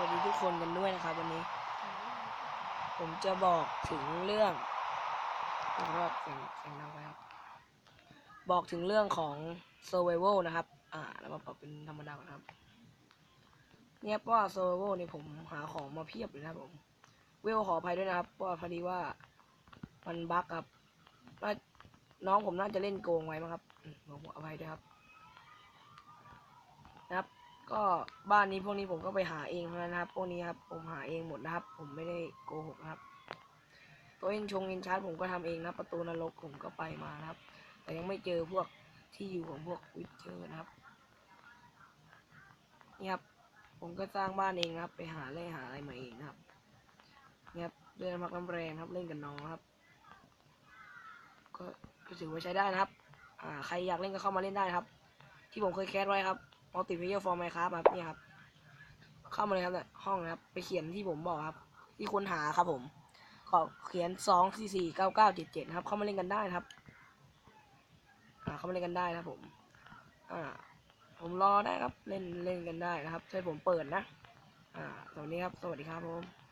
วัสดีทุกคนกันด้วยนะครับวันนี้ ผมจะบอกถึงเรื่องขอโทษเสียงเสียงดังไปครับ บอกถึงเรื่องของ survival นะครับ อ่าแล้วมาปรับเป็นธรรมดาก่อนครับ เนี่ยว่า survival เนี่ยผมหาของมาเพียบเลยนะครับผม เวลขออภัยด้วยนะครับเพราะพอดีว่ามันบั๊กครับน้องผมน่าจะเล่นโกงไว้มั้งครับผมขออภัยด้วยครับนะครับ ก็บ้านนี้พวกนี้ผมก็ไปหาเองเท่านั้นนะครับ พวกนี้ครับผมหาเองหมดนะครับ ผมไม่ได้โกหกนะครับ ตัวเอ็นชงเอ็นชาร์จผมก็ทำเองนะประตูนรกผมก็ไปมานะครับ แต่ยังไม่เจอพวกที่อยู่ของพวกวิเจอร์นะครับนี่ครับผมก็สร้างบ้านเองครับ ไปหาเล่หาอะไรมาเองครับนี่ครับเดินพักน้ำแรงครับเล่นกับน้องครับ ก็ก็ถือว่าใช้ได้นะครับ อ่าใครอยากเล่นก็เข้ามาเล่นได้นะครับ ที่ผมเคยแคสไว้ครับ มัลติเพเยอร์ฟอร์มไมครับครับนี่ครับ เข้ามาเลยครับเนี่ยห้องนะครับ ไปเขียนที่ผมบอกครับ ที่ค้นหาครับผม ขอเขียนสองสี่สี่เก้าเก้าเจ็ดเจ็ดครับ เข้ามาเล่นกันได้ครับ อ่า เข้ามาเล่นกันได้นะครับผม อ่า ผมรอได้ครับ เล่นเล่นกันได้นะครับช่วยผมเปิดนะ อ่าสวัสดีครับ สวัสดีครับผม